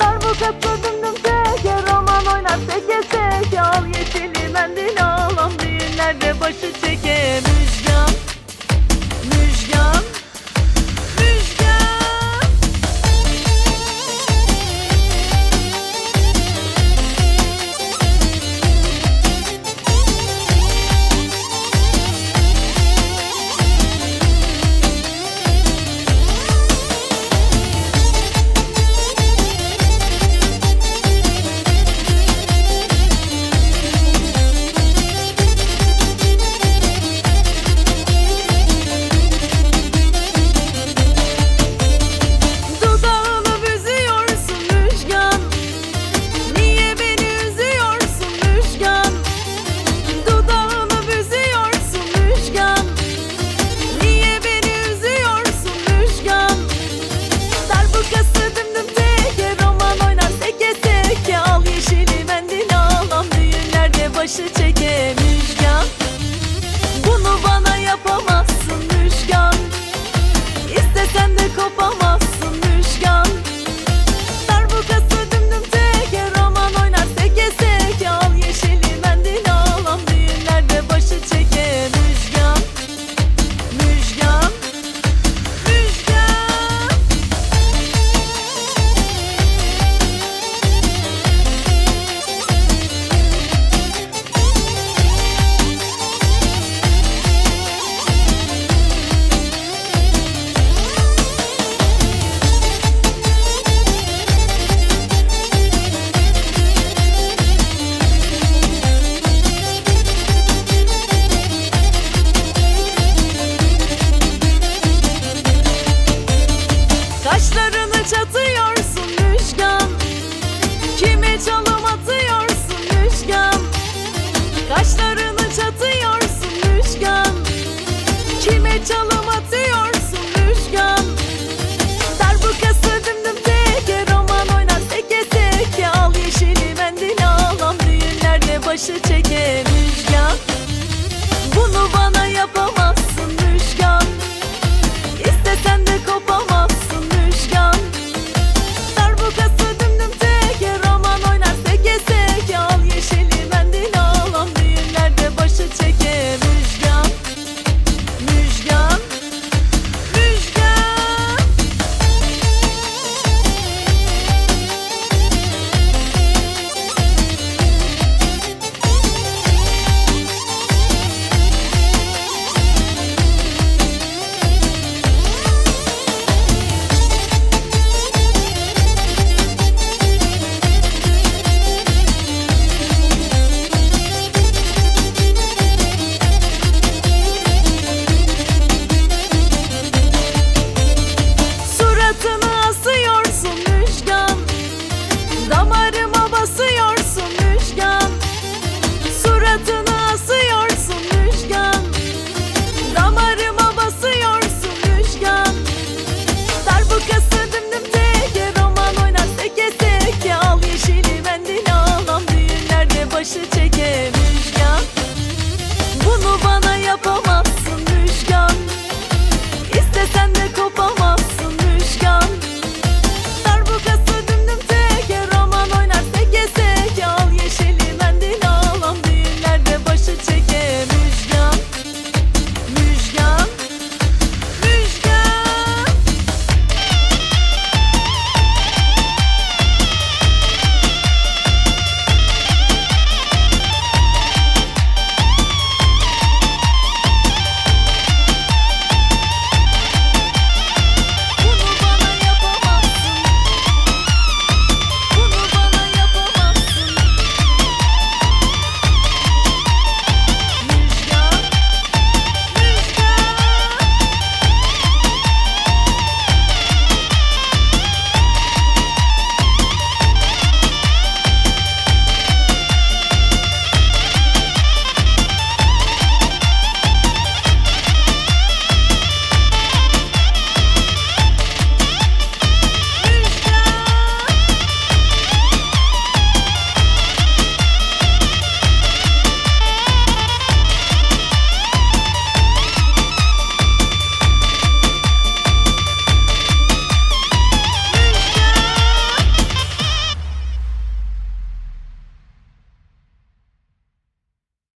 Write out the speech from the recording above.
Darbuka düm teke roman oynar teke teke Al yeşili mendil al düğünlerde başı çeke Müjgan